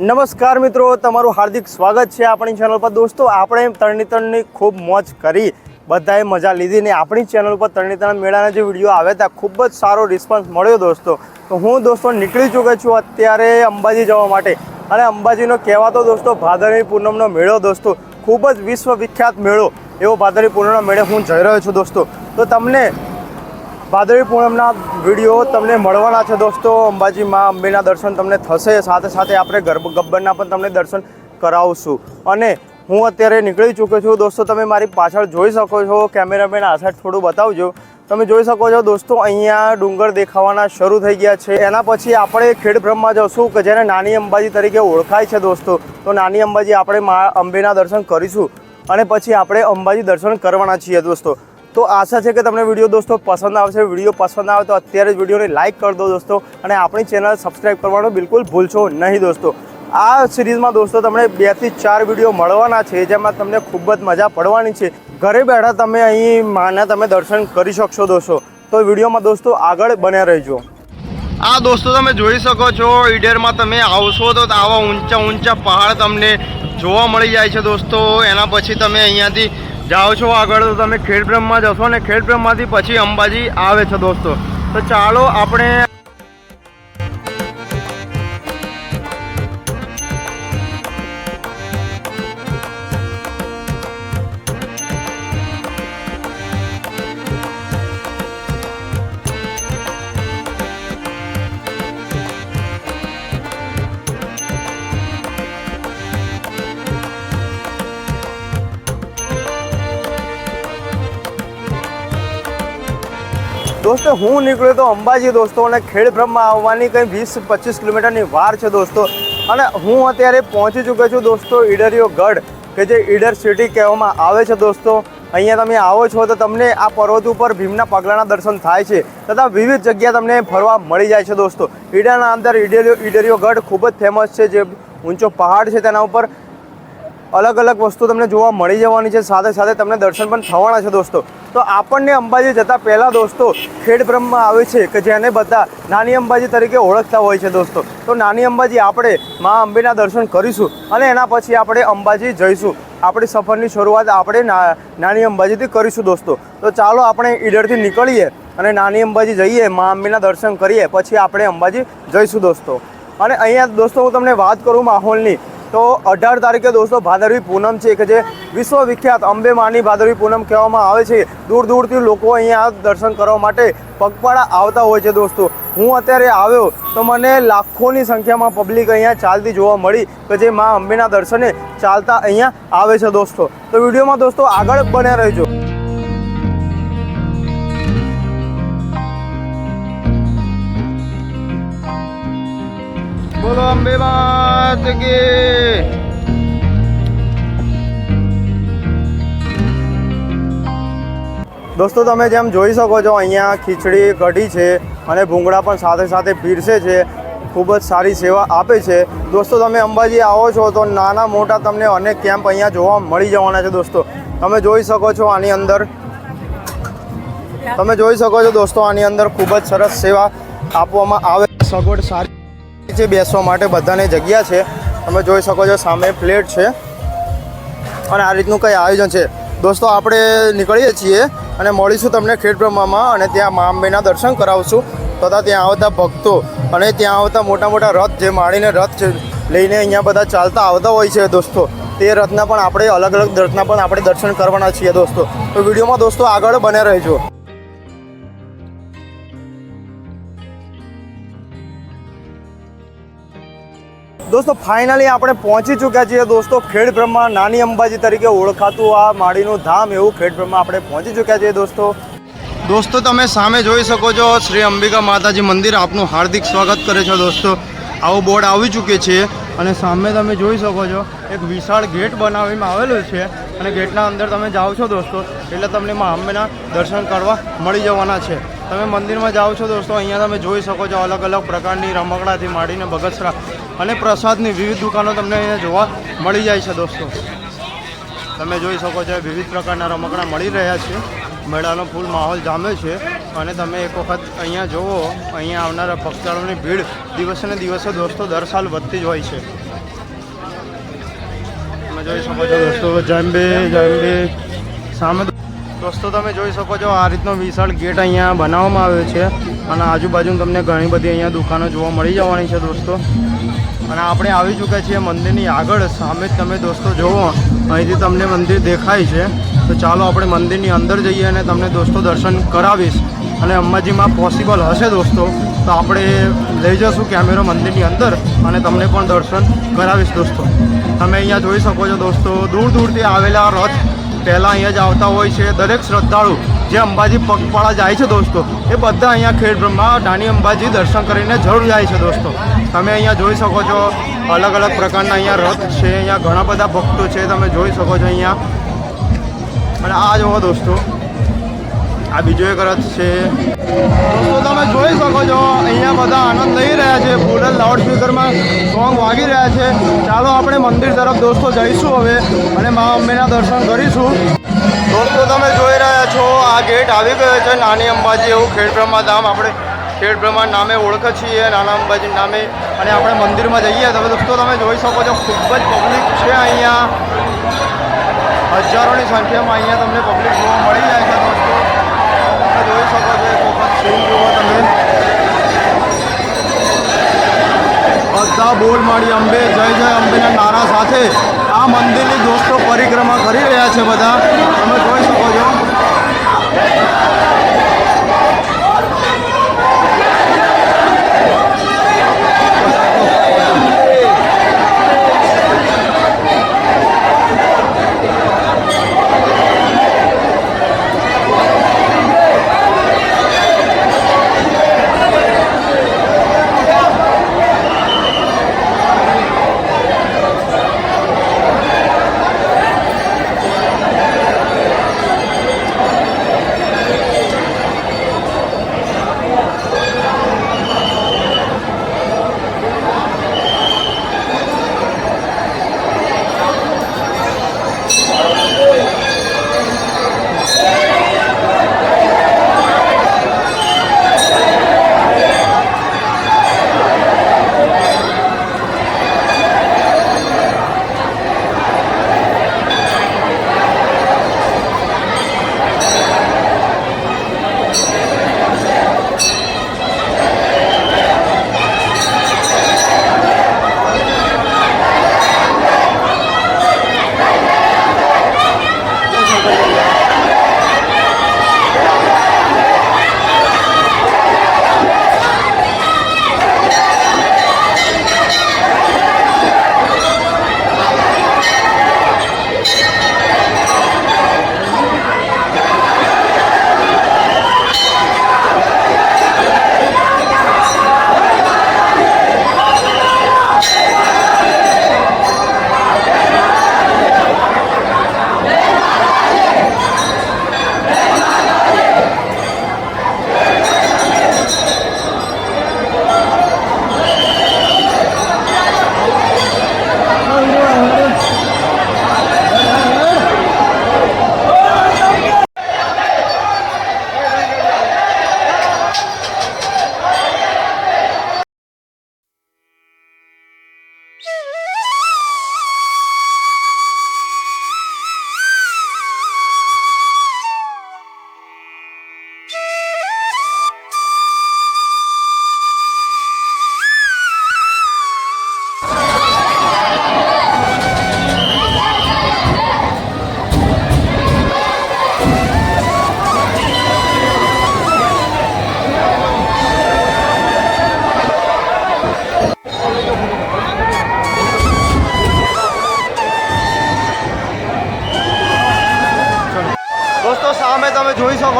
નમસ્કાર મિત્રો, તમારું હાર્દિક સ્વાગત છે આપણી ચેનલ પર. દોસ્તો, આપણે તરણી તરણની ખૂબ મોજ કરી, બધાએ મજા લીધી ને આપણી ચેનલ પર તરણી તરણ મેળાના જે વીડિયો આવ્યા હતા, ખૂબ જ સારો રિસ્પોન્સ મળ્યો દોસ્તો. તો હું દોસ્તો નીકળી ચૂક્યો છું અત્યારે અંબાજી જવા માટે. અને અંબાજીનો કહેવાતો દોસ્તો ભાદરવી પૂનમનો મેળો દોસ્તો, ખૂબ જ વિશ્વ વિખ્યાત મેળો. એવો ભાદરવી પૂનમનો મેળો હું જઈ રહ્યો છું દોસ્તો. તો તમને ભાદરવી પૂનમના વીડિયો તમને મળવાના છે દોસ્તો. અંબાજી મા અંબેના દર્શન તમને થશે. સાથે સાથે આપણે ગરબ, ગબ્બરના પણ તમને દર્શન કરાવશું. અને હું અત્યારે નીકળી ચૂક્યો છું. દોસ્તો, તમે મારી પાછળ જોઈ શકો છો. કેમેરામેન આ સાઈડ થોડું બતાવજો. તમે જોઈ શકો છો દોસ્તો, અહીંયા ડુંગર દેખાવાના શરૂ થઈ ગયા છે. એના પછી આપણે ખેડબ્રહ્મમાં જશું, કે જેને નાની અંબાજી તરીકે ઓળખાય છે દોસ્તો. તો નાની અંબાજી આપણે મા અંબેના દર્શન કરીશું. અને પછી આપણે અંબાજી દર્શન કરવાના છીએ દોસ્તો. તો આશા છે કે તમને વીડિયો દોસ્તો પસંદ આવશે. વીડિયો પસંદ આવે તો અત્યારે જ વિડીયોને લાઇક કરી દો દોસ્તો અને આપણી ચેનલ સબસ્ક્રાઈબ કરવાનું બિલકુલ ભૂલશો નહીં દોસ્તો. આ સિરીઝમાં દોસ્તો તમને બેથી ચાર વીડિયો મળવાના છે, જેમાં તમને ખૂબ જ મજા પડવાની છે. ઘરે બેઠા તમે અહીં માના તમે દર્શન કરી શકશો દોસ્તો. તો વિડીયોમાં દોસ્તો આગળ બન્યા રહેજો. આ દોસ્તો તમે જોઈ શકો છો, ઈડરમાં તમે આવશો તો આવા ઊંચા ઊંચા પહાડ તમને જોવા મળી જાય છે દોસ્તો. એના પછી તમે અહીંયાથી જાઓ છો આગળ તો તમે ખેડબ્રહ્મમાં જશો ને ખેડબ્રહ્મમાંથી પછી અંબાજી આવે છે દોસ્તો. તો ચાલો આપણે દોસ્તો, હું નીકળ્યો તો અંબાજી દોસ્તો અને ખેડબ્રહ્મા આવવાની કંઈ વીસ પચીસ કિલોમીટરની વાર છે દોસ્તો. અને હું અત્યારે પહોંચી ચૂક્યો છું દોસ્તો ઈડરિયો ગઢ કે જે ઈડર સિટી કહેવામાં આવે છે દોસ્તો. અહીંયા તમે આવો છો તો તમને આ પર્વત ઉપર ભીમના પગલાના દર્શન થાય છે તથા વિવિધ જગ્યા તમને ફરવા મળી જાય છે દોસ્તો. ઈડરના અંદર ઈડરિયો ઈડરિયો ગઢ ખૂબ જ ફેમસ છે, જે ઊંચો પહાડ છે તેના ઉપર. અલગ અલગ વસ્તુ તમને જોવા મળી જવાની છે. સાથે સાથે તમને દર્શન પણ થવાના છે દોસ્તો. તો આપણને અંબાજી જતા પહેલાં દોસ્તો ખેડબ્રહ્મા આવે છે કે જેને બધા નાની અંબાજી તરીકે ઓળખતા હોય છે દોસ્તો. તો નાની અંબાજી આપણે મા અંબેના દર્શન કરીશું અને એના પછી આપણે અંબાજી જઈશું. આપણી સફરની શરૂઆત આપણે નાની અંબાજીથી કરીશું દોસ્તો. તો ચાલો આપણે ઈડરથી નીકળીએ અને નાની અંબાજી જઈએ, મા અંબેના દર્શન કરીએ, પછી આપણે અંબાજી જઈશું દોસ્તો. અને અહીંયા દોસ્તો હું તમને વાત કરું માહોલની. તો અઢાર તારીખે દોસ્તો ભાદરવી પૂનમ છે કે જે વિશ્વ વિખ્યાત અંબે માની ભાદરવી પૂનમ કહેવામાં આવે છે. દૂર દૂરથી લોકો અહીંયા દર્શન કરવા માટે પગપાળા આવતા હોય છે દોસ્તો. હું અત્યારે આવ્યો તો મને લાખોની સંખ્યામાં પબ્લિક અહીંયા ચાલતી જોવા મળી કે જે મા અંબેના દર્શને ચાલતા અહીંયા આવે છે દોસ્તો. તો વિડીયોમાં દોસ્તો આગળ બન્યા રહેજો. બોલો અંબે કી દોસ્તો તમે જેમ જોઈ શકો છો અહીંયા ખીચડી કઢી છે અને ભૂંગળા પણ સાથે સાથે પીરસે છે. ખૂબ જ સારી સેવા આપે છે. દોસ્તો તમે અંબાજી આવો છો તો નાના મોટા તમને અનેક કેમ્પ અહીંયા જોવા મળી જવાના છે દોસ્તો. તમે જોઈ શકો છો આની અંદર. તમે જોઈ શકો છો દોસ્તો આની અંદર ખૂબ જ સરસ સેવા આપવામાં આવે. છે. સગવડ સારી છે બેસવા માટે બધાને જગ્યા છે, તમે જોઈ શકો છો સામે પ્લેટ છે. અને આ રીતનું કંઈ આયોજન છે. દોસ્તો, આપણે નીકળીએ છીએ અને મળીશું તમને ખેડ ખેડબ્રહ્મામાં અને ત્યાં મા અંબેના દર્શન કરાવશું. તથા ત્યાં આવતા ભક્તો અને ત્યાં આવતા મોટા મોટા રથ જે માણીને રથ લઈને અહીંયા બધા ચાલતા આવતા હોય છે દોસ્તો. તે રથના પણ આપણે અલગ અલગ રથના પણ આપણે દર્શન કરવાના છીએ દોસ્તો. તો વિડીયોમાં દોસ્તો આગળ બને રહેજો. દોસ્તો ફાઇનલી આપણે પહોંચી ચૂક્યા છીએ દોસ્તો ખેડબ્રહ્મા નાની અંબાજી તરીકે ઓળખાતું આ માળીનું ધામ એવું ખેડબ્રહ્મા આપણે પહોંચી ચૂક્યા છીએ દોસ્તો. દોસ્તો, તમે સામે જોઈ શકો છો, શ્રી અંબિકા માતાજી મંદિર આપનું હાર્દિક સ્વાગત કરે છે દોસ્તો. આવું બોર્ડ આવી ચૂક્યું છે અને સામે તમે જોઈ શકો છો, એક વિશાળ ગેટ બનાવીમાં આવેલું છે અને ગેટના અંદર તમે જાઓ છો દોસ્તો, એટલે તમને મા અંબેના દર્શન કરવા મળી જવાના છે. તમે મંદિરમાં જાઓ છો દોસ્તો, અહીંયા તમે જોઈ શકો છો અલગ અલગ પ્રકારની રમકડાથી માંડીને બગસરા અને પ્રસાદની વિવિધ દુકાનો તમને અહીંયા જોવા મળી જાય છે દોસ્તો. તમે જોઈ શકો છો, વિવિધ પ્રકારના રમકડા મળી રહ્યા છે. મેળાનો ફૂલ માહોલ જામે છે અને તમે એક વખત અહીંયા જુઓ અહીંયા આવનારા ભક્તાળોની ભીડ દિવસે દિવસે દોસ્તો દર સાલ વધતી જ હોય છે. તમે જોઈ શકો છો દોસ્તો જાંબે જાંબે સામે દોસ્તો તમે જોઈ શકો છો આ રીતનો વિશાળ ગેટ અહીંયા બનાવવામાં આવ્યો છે અને આજુબાજુ તમને ઘણી બધી અહીંયા દુકાનો જોવા મળી જવાની છે દોસ્તો. અને આપણે આવી ચૂક્યા છીએ મંદિરની આગળ. સામે જ તમે દોસ્તો જુઓ, અહીંથી તમને મંદિર દેખાય છે. તો ચાલો આપણે મંદિરની અંદર જઈએ અને તમને દોસ્તો દર્શન કરાવીશ. અને અંબાજીમાં પોસિબલ હશે દોસ્તો. તો આપણે લઈ જશું કેમેરો મંદિરની અંદર અને તમને પણ દર્શન કરાવીશ દોસ્તો. તમે અહીંયા જોઈ શકો છો દોસ્તો દૂર દૂરથી આવેલા રથ પહેલાં અહીંયા જ આવતા હોય છે. દરેક શ્રદ્ધાળુ જે અંબાજી પગપાળા જાય છે દોસ્તો, એ બધા અહીંયા ખેડ બ્રહ્મા ડાણી અંબાજી દર્શન કરીને જરૂર જાય છે દોસ્તો. તમે અહીંયા જોઈ શકો છો, અલગ અલગ પ્રકારના અહીંયા રથ છે, અહીંયા ઘણા બધા ભક્તો છે, તમે જોઈ શકો છો અહીંયા. અને આ જુઓ દોસ્તો, આ બીજો એક રથ છે. દોસ્તો, તમે જોઈ શકો છો, અહીંયા બધા આનંદ લઈ રહ્યા છે ફૂલ લાઉડ સ્પીકરમાં સોંગ વાગી રહ્યા છે. ચાલો, આપણે મંદિર તરફ દોસ્તો જઈશું હવે, અને મા અંબેના દર્શન કરીશું. દોસ્તો, તમે જોઈ રહ્યા છો, આ ગેટ આવી ગયો છે, નાની અંબાજી એવું ખેડ બ્રહ્મા ધામ. આપણે ખેડ બ્રહ્મા નામે ઓળખ છીએ, નાના અંબાજી નામે. અને આપણે મંદિરમાં જઈએ તમે દોસ્તો, તમે જોઈ શકો છો, ખૂબ જ પબ્લિક છે અહીંયા. હજારોની સંખ્યામાં અહીંયા તમને પબ્લિક જોવા મળી જાય છે દોસ્તો તમે જોઈ શકો છો એક વખત સીન જુઓ તમે બધા બોલ માળી અંબે, જય જય અંબેના નારા સાથે આ મંદિરની દોસ્તો પરિક્રમા કરી રહ્યા છે બધા. તમે જોઈ શકો છો.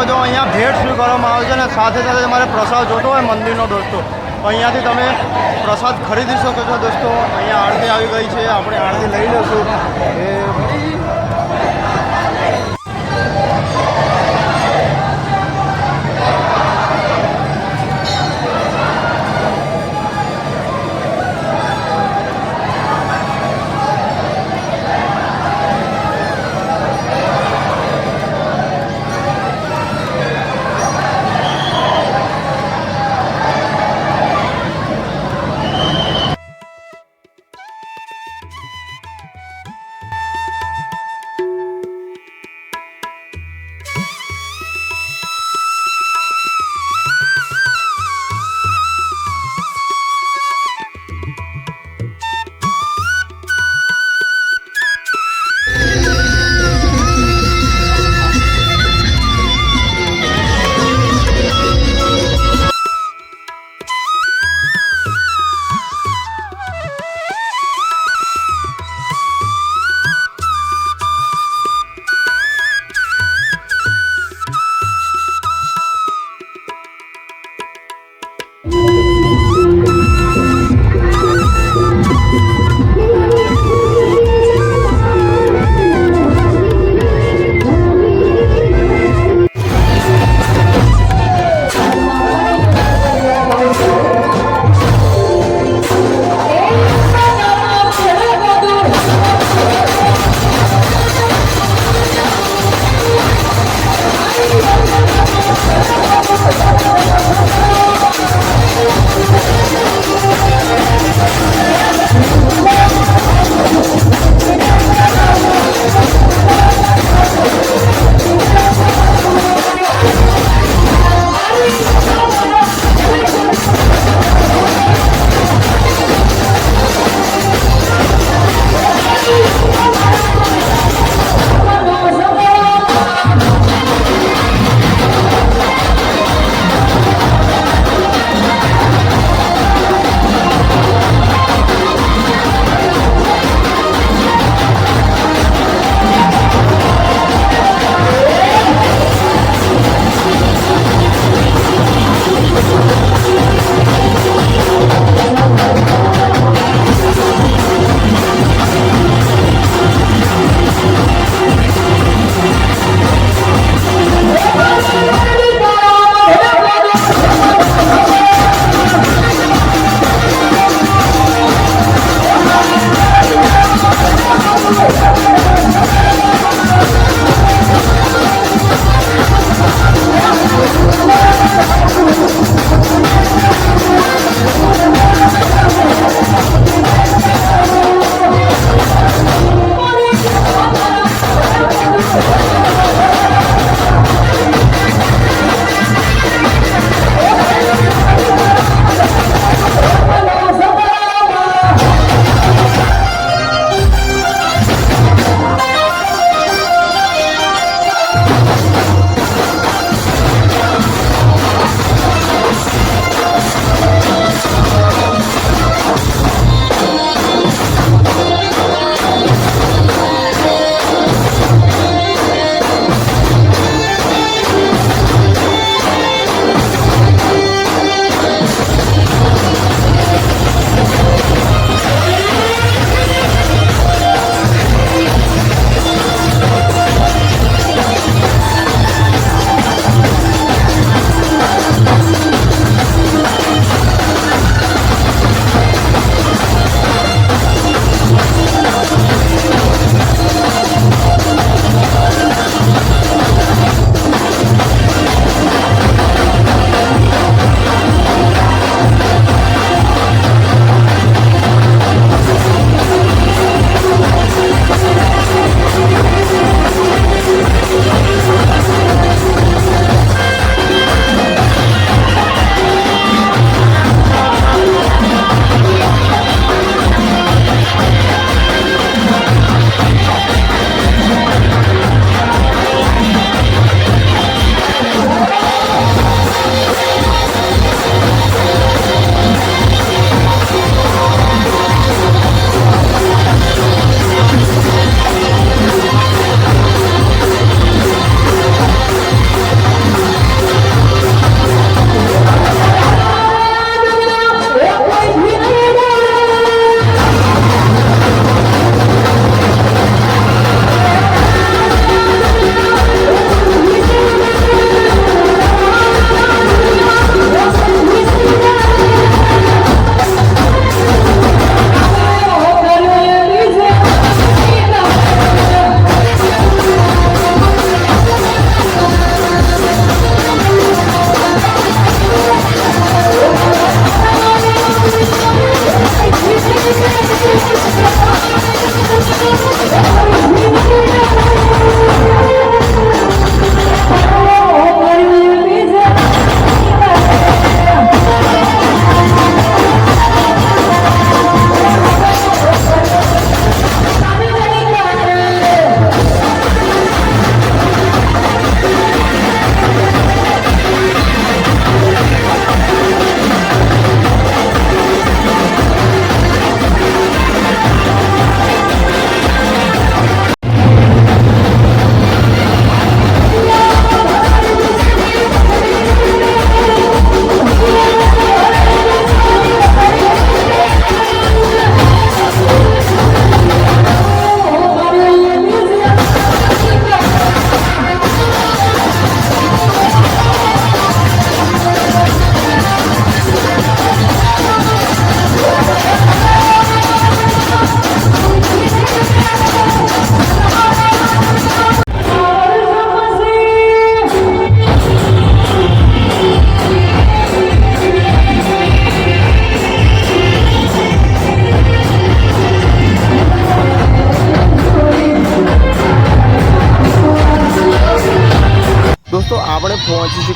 શકો છો અહીંયા ભેટ સ્વીકારવામાં આવે છે અને સાથે સાથે તમારે પ્રસાદ જોતો હોય મંદિરનો દોસ્તો, અહીંયાથી તમે પ્રસાદ ખરીદી શકો છો દોસ્તો. અહીંયા આરતી આવી ગઈ છે, આપણે આરતી લઈ લઈશું. એ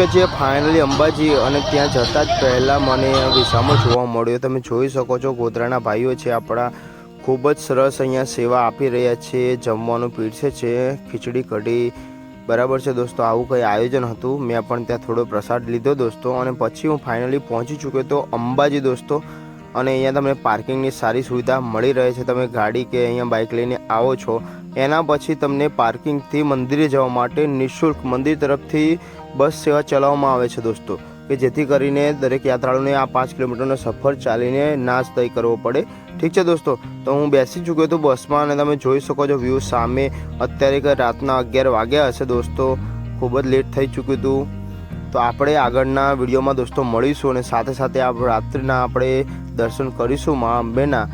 ચૂક્યા જે ફાઇનલી અંબાજી અને ત્યાં જતાં જ પહેલાં મને વિસામો જોવા મળ્યો. તમે જોઈ શકો છો ગોધરાના ભાઈઓ છે, આપણા ખૂબ જ સરસ અહીંયા સેવા આપી રહ્યા છે, જમવાનું પીરસે છે, ખીચડી કઢી, બરાબર છે દોસ્તો, આવું કંઈ આયોજન હતું. મેં પણ ત્યાં થોડો પ્રસાદ લીધો દોસ્તો, અને પછી હું ફાઇનલી પહોંચી ચૂક્યો તો અંબાજી દોસ્તો, અને અહીંયા તમને પાર્કિંગની સારી સુવિધા મળી રહે છે. તમે ગાડી કે અહીંયા બાઇક લઈને આવો છો. એના પછી તમને પાર્કિંગથી મંદિરે જવા માટે નિઃશુલ્ક મંદિર તરફથી બસ સેવા ચલાવવામાં આવે છે દોસ્તો, કે જેથી કરીને દરેક યાત્રાળુને આ પાંચ કિલોમીટરનો સફર ચાલીને નાશ તય કરવો પડે. ઠીક છે દોસ્તો, તો હું બેસી ચૂક્યો હતો બસમાં અને તમે જોઈ શકો છો વ્યૂ સામે અત્યારે રાતના અગિયાર વાગ્યા હશે દોસ્તો, ખૂબ જ લેટ થઈ ચૂક્યું હતું. તો આપણે આગળના વિડીયોમાં દોસ્તો મળીશું અને સાથે સાથે આ રાત્રિના આપણે દર્શન કરીશું મા અંબેના.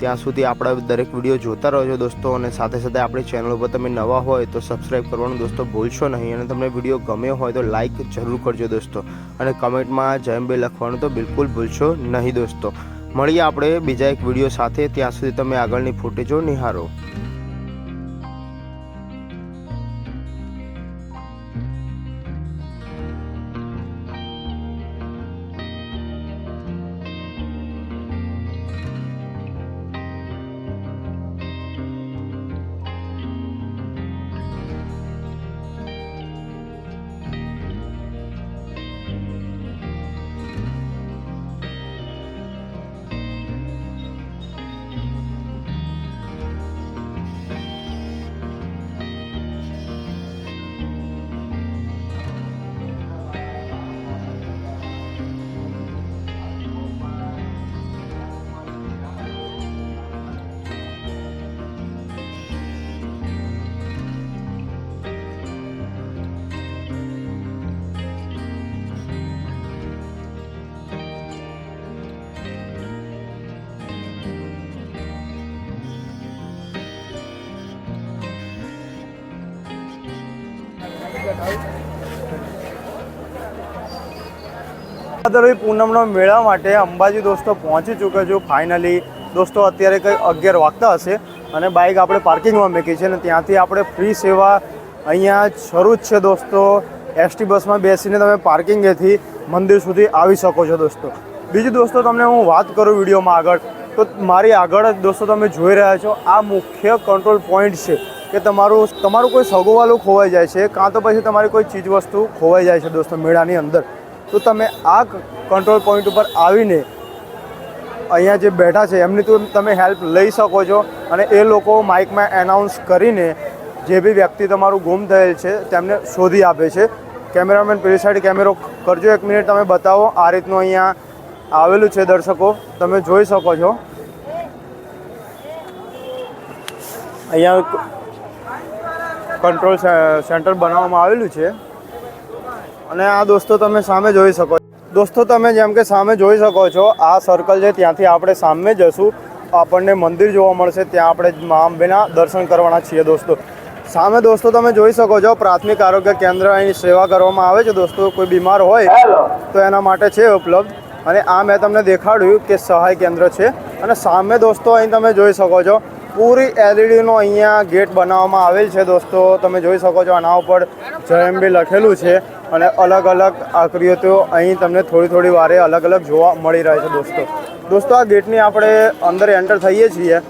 ત્યાં સુધી આપણા દરેક વીડિયો જોતા રહેજો દોસ્તો, અને સાથે સાથે આપણી ચેનલ ઉપર તમે નવા હોય તો સબસ્ક્રાઈબ કરવાનું દોસ્તો ભૂલશો નહીં, અને તમને વીડિયો ગમ્યો હોય તો લાઈક જરૂર કરજો દોસ્તો, અને કમેન્ટમાં જય બે લખવાનું તો બિલકુલ ભૂલશો નહીં દોસ્તો. મળીએ આપણે બીજા એક વીડિયો સાથે, ત્યાં સુધી તમે આગળની ફૂટેજો નિહારો. ભાદરવી પૂનમનો મેળા માટે અંબાજી દોસ્તો પહોંચી ચૂક્યો છું. ફાઇનલી દોસ્તો, અત્યારે કંઈ અગિયાર વાગતા હશે અને બાઇક આપણે પાર્કિંગમાં મૂકી છે અને ત્યાંથી આપણે ફ્રી સેવા અહીંયા શરૂ જ છે દોસ્તો. એસટી બસમાં બેસીને તમે પાર્કિંગેથી મંદિર સુધી આવી શકો છો દોસ્તો. બીજું દોસ્તો, તમને હું વાત કરું વિડીયોમાં આગળ. તો મારી આગળ દોસ્તો તમે જોઈ રહ્યા છો, આ મુખ્ય કંટ્રોલ પોઈન્ટ છે. કે તમારું તમારું કોઈ સગોવાલું ખોવાઈ જાય છે, કાં તો પછી તમારી કોઈ ચીજ વસ્તુ ખોવાઈ જાય છે દોસ્તો મેળાની અંદર. તો તમે આ કંટ્રોલ પોઈન્ટ ઉપર આવીને અહીંયા જે બેઠા છે, એમની તો તમે હેલ્પ લઈ શકો છો અને એ લોકો માઇકમાં એનાઉન્સ કરીને જે બી વ્યક્તિ તમારું ગુમ થયેલ છે, તેમને શોધી આપે છે. કેમેરામેન પેલી સાઈડ કેમેરો કરજો એક મિનિટ, તમે બતાવો આ રીતનું અહીંયા આવેલું છે દર્શકો. તમે જોઈ શકો છો. અહીંયા કંટ્રોલ સેન્ટર બનાવવામાં આવેલું છે. અને આ દોસ્તો તમે સામે જોઈ શકો છો. દોસ્તો તમે જેમ કે સામે જોઈ શકો છો આ સર્કલ છે ત્યાંથી આપણે સામે જશું. આપણને મંદિર જોવા મળશે ત્યાં આપણે મા અંબેના દર્શન કરવાના છીએ દોસ્તો. સામે દોસ્તો તમે જોઈ શકો છો પ્રાથમિક આરોગ્ય કેન્દ્ર અહીં સેવા કરવામાં આવે છે દોસ્તો. કોઈ બીમાર હોય તો એના માટે છે ઉપલબ્ધ. અને આ મેં તમને દેખાડ્યું કે સહાય કેન્દ્ર છે. અને સામે દોસ્તો અહીં તમે જોઈ શકો છો પૂરી એલઈડીનો અહીંયા ગેટ બનાવવામાં આવેલ છે દોસ્તો. તમે જોઈ શકો છો આના ઉપર જયંબી લખેલું છે અને અલગ અલગ આકૃતિઓ અહીં તમને થોડી થોડી વારે અલગ અલગ જોવા મળી રહે છે દોસ્તો. દોસ્તો, આ ગેટની આપણે અંદર એન્ટર થઈએ છીએ.